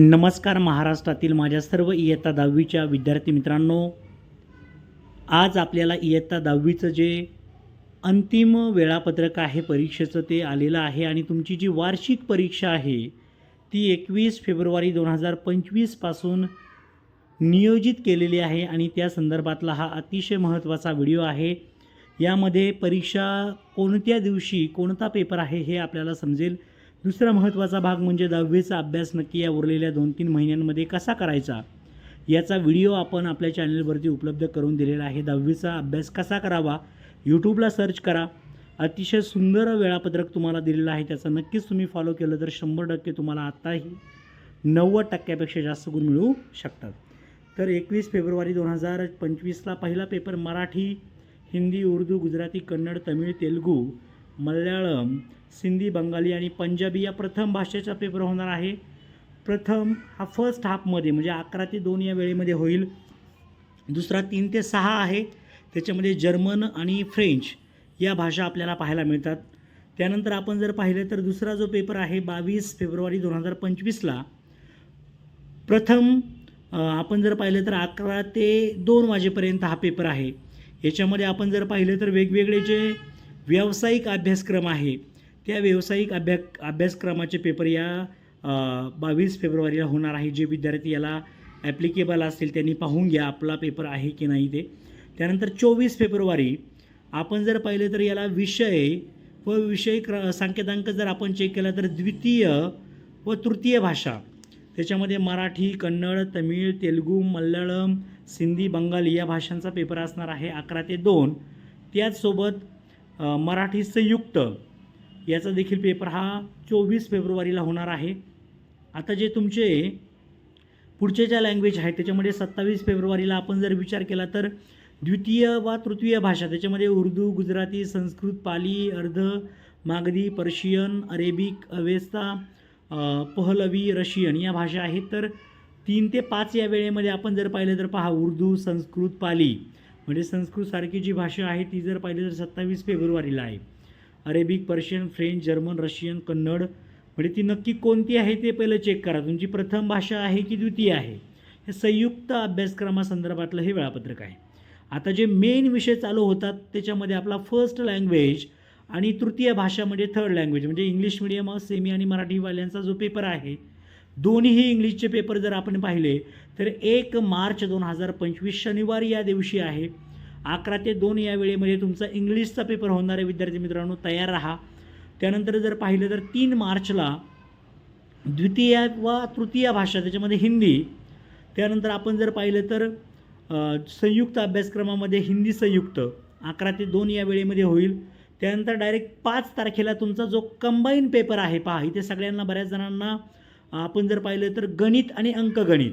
नमस्कार महाराष्ट्रातील माझ्या सर्व इयत्ता दहावीच्या विद्यार्थी मित्रांनो. आज आपल्याला इयत्ता दहावीचं जे अंतिम वेळापत्रक आहे परीक्षेचं ते आलेलं आहे आणि तुमची जी वार्षिक परीक्षा आहे ती एकवीस फेब्रुवारी दोन हजार पंचवीसपासून नियोजित केलेली आहे आणि त्या संदर्भातला हा अतिशय महत्त्वाचा व्हिडिओ आहे. यामध्ये परीक्षा कोणत्या दिवशी कोणता पेपर आहे हे आपल्याला समजेल. दुसरा महत्त्वाचा भाग म्हणजे दहावीचा अभ्यास नक्की या उरलेल्या दोन तीन महिन्यांमध्ये कसा करायचा? याचा व्हिडिओ आपण आपल्या चॅनलवरती उपलब्ध करून दिलेला आहे. दहावीचा अभ्यास कसा करावा? यूट्यूबला सर्च करा. अतिशय सुंदर वेळापत्रक तुम्हाला दिलेलं आहे. त्याचा नक्कीच तुम्ही फॉलो केलं तर शंभर टक्के तुम्हाला आत्ताही नव्वद टक्क्यापेक्षा जास्त गुण मिळू शकतात. तर एकवीस फेब्रुवारी दोन हजार पंचवीसला पहिला पेपर मराठी हिंदी उर्दू गुजराती कन्नड तमिळ तेलुगू मल्याळम सिंधी बंगाली आणि पंजाबी या प्रथम भाषेचा पेपर होणार आहे. प्रथम हा फर्स्ट हाफमध्ये म्हणजे अकरा ते दोन या वेळेमध्ये होईल. दुसरा तीन ते सहा आहे. त्याच्यामध्ये जर्मन आणि फ्रेंच या भाषा आपल्याला पाहायला मिळतात. त्यानंतर आपण जर पाहिलं तर दुसरा जो पेपर आहे बावीस फेब्रुवारी दोन हजार पंचवीसला प्रथम आपण जर पाहिलं तर अकरा ते दोन वाजेपर्यंत हा पेपर आहे. याच्यामध्ये आपण जर पाहिलं तर वेगवेगळे जे व्यावसायिक अभ्यासक्रम आहे. त्या व्यावसायिक अभ्या अभ्यासक्रमाचे पेपर या बावीस फेब्रुवारीला होणार आहे. जे विद्यार्थी याला ॲप्लिकेबल असतील त्यांनी पाहून घ्या आपला पेपर आहे की नाही ते. त्यानंतर चोवीस फेब्रुवारी आपण जर पाहिलं तर याला विषय व विषय क्र संकेतांक जर आपण चेक केला तर द्वितीय व तृतीय भाषा. त्याच्यामध्ये मराठी कन्नड तमिळ तेलुगू मल्याळम सिंधी बंगाली या भाषांचा पेपर असणार आहे अकरा ते दोन. त्याचसोबत मराठी संयुक्त याचा देखील पेपर हा चोवीस फेब्रुवारीला होणार आहे. आता जे तुमचे पुढचे ज्या लँग्वेज आहेत त्याच्यामध्ये सत्तावीस फेब्रुवारीला आपण जर विचार केला तर द्वितीय वा तृतीय भाषा त्याच्यामध्ये Urdu Gujarati Sanskrit Pali Ardha Magadhi Persian Arabic Avesta Pahlavi Russian या भाषा आहेत. तर तीन ते पाच या वेळेमध्ये आपण जर पाहिलं तर पहा उर्दू संस्कृत पाली म्हणजे संस्कृतसारखी जी भाषा आहे ती जर पाहिली तर सत्तावीस फेब्रुवारीला आहे. Arabic Persian French German Russian Kannada म्हणजे ती नक्की कोणती आहे ते पहिलं चेक करा. तुमची प्रथम भाषा आहे की द्वितीय आहे? हे संयुक्त अभ्यासक्रमासंदर्भातलं हे वेळापत्रक आहे. आता जे मेन विषय चालू होतात त्याच्यामध्ये आपला फर्स्ट लँग्वेज आणि तृतीय भाषा म्हणजे थर्ड लँग्वेज म्हणजे इंग्लिश मिडियम सेमी आणि मराठीवाल्यांचा जो पेपर आहे दोन्हीही इंग्लिशचे पेपर जर आपण पाहिले तर एक मार्च दोन हजार पंचवीस शनिवारी या दिवशी आहे. अकरा ते दोन या वेळेमध्ये तुमचा इंग्लिशचा पेपर होणारे विद्यार्थी मित्रांनो तयार राहा. त्यानंतर जर पाहिलं तर तीन मार्चला द्वितीय वा तृतीय भाषा त्याच्यामध्ये हिंदी. त्यानंतर आपण जर पाहिलं तर संयुक्त अभ्यासक्रमामध्ये हिंदी संयुक्त. अकरा ते दोन या वेळेमध्ये होईल. त्यानंतर डायरेक्ट पाच तारखेला तुमचा जो कंबाईन पेपर आहे पहा इथे सगळ्यांना बऱ्याच जणांना आपण जर पाहिलं तर गणित आणि अंकगणित.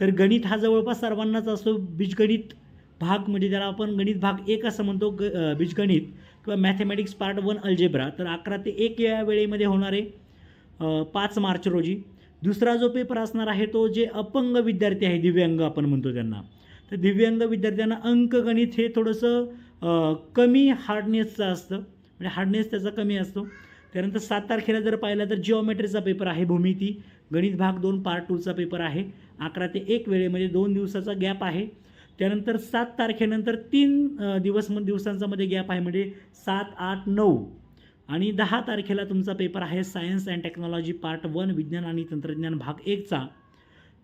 तर गणित हा जवळपास सर्वांनाच असतो. बीजगणित भाग म्हणजे त्याला आपण गणित भाग एक असं म्हणतो. ग बीजगणित किंवा मॅथमॅटिक्स पार्ट वन अल्जेब्रा तर अकरा ते एक या वेळेमध्ये होणारे पाच मार्च रोजी. दुसरा जो पेपर असणार आहे तो जे अपंग विद्यार्थी आहे दिव्यांग आपण म्हणतो त्यांना. तर दिव्यांग विद्यार्थ्यांना अंकगणित हे थोडंसं कमी हार्डनेसचं असतं. म्हणजे हार्डनेस त्याचा कमी असतो. त्यानंतर सात तारखेला जर पाहिलं तर जिओमेट्रीचा पेपर आहे भूमिती गणित भाग दोन पार्ट टूचा पेपर आहे. अकरा ते एक वेळेमध्ये म्हणजे दोन दिवसाचा गॅप आहे. त्यानंतर सात तारखेनंतर तीन दिवस म दिवसांचा मध्ये गॅप आहे म्हणजे सात आठ नऊ. आणि दहा तारखेला तुमचा पेपर आहे science and technology part one विज्ञान आणि तंत्रज्ञान भाग एकचा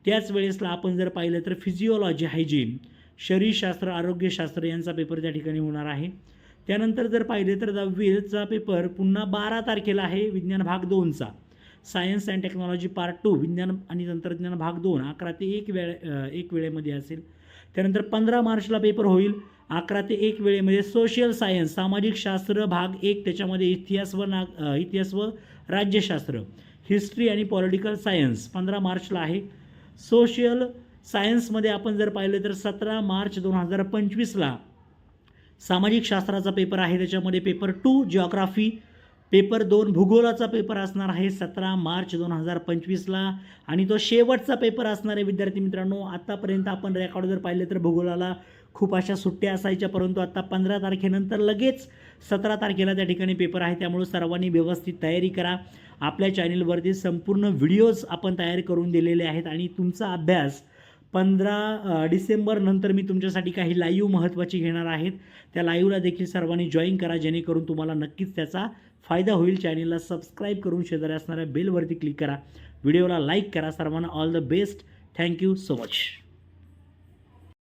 त्याच वेळेसला आपण जर पाहिलं तर फिजिओलॉजी हायजीन शरीरशास्त्र आरोग्यशास्त्र यांचा पेपर त्या ठिकाणी होणार आहे. त्यानंतर जर पाहिले तर दहावीचा पेपर पुन्हा बारा तारखेला आहे विज्ञान भाग दोनचा. Science and technology part two विज्ञान आणि तंत्रज्ञान भाग दोन अकरा ते एक वेळ एक वेळेमध्ये असेल. त्यानंतर पंधरा मार्चला पेपर होईल अकरा ते एक वेळेमध्ये सोशल सायन्स सामाजिक शास्त्र भाग एक त्याच्यामध्ये इतिहास व नाग इतिहास व राज्यशास्त्र हिस्ट्री आणि पॉलिटिकल सायन्स पंधरा मार्चला आहे. सोशल सायन्समध्ये आपण जर पाहिलं तर सतरा मार्च दोन हजार पंचवीसला सामाजिक शास्त्राचा पेपर आहे त्याच्यामध्ये पेपर टू जिओग्राफी पेपर दोन भूगोलाचा पेपर असणार आहे सतरा मार्च दोन हजार पंचवीसला. आणि तो शेवटचा पेपर असणार आहे विद्यार्थी मित्रांनो. आत्तापर्यंत आपण रेकॉर्ड जर पाहिलं तर भूगोलाला खूप अशा सुट्ट्या असायच्या परंतु आत्ता पंधरा तारखेनंतर लगेच सतरा तारखेला त्या ठिकाणी पेपर आहे. त्यामुळे सर्वांनी व्यवस्थित तयारी करा. आपल्या चॅनेलवरती संपूर्ण व्हिडिओज आपण तयार करून दिलेले आहेत. आणि तुमचा अभ्यास पंधरा डिसेंबर नंतर मी तुमच्यासाठी काही लाईव्ह महत्त्वाची घेणार आहेत. त्या लाईव्हला देखील सर्वांनी जॉईन करा जेणेकरून तुम्हाला नक्कीच त्याचा फायदा होईल. चॅनेलला सबस्क्राईब करून शेजारी असणाऱ्या बेलवरती क्लिक करा. व्हिडिओला लाईक करा. सर्वांना all the best. Thank you so much.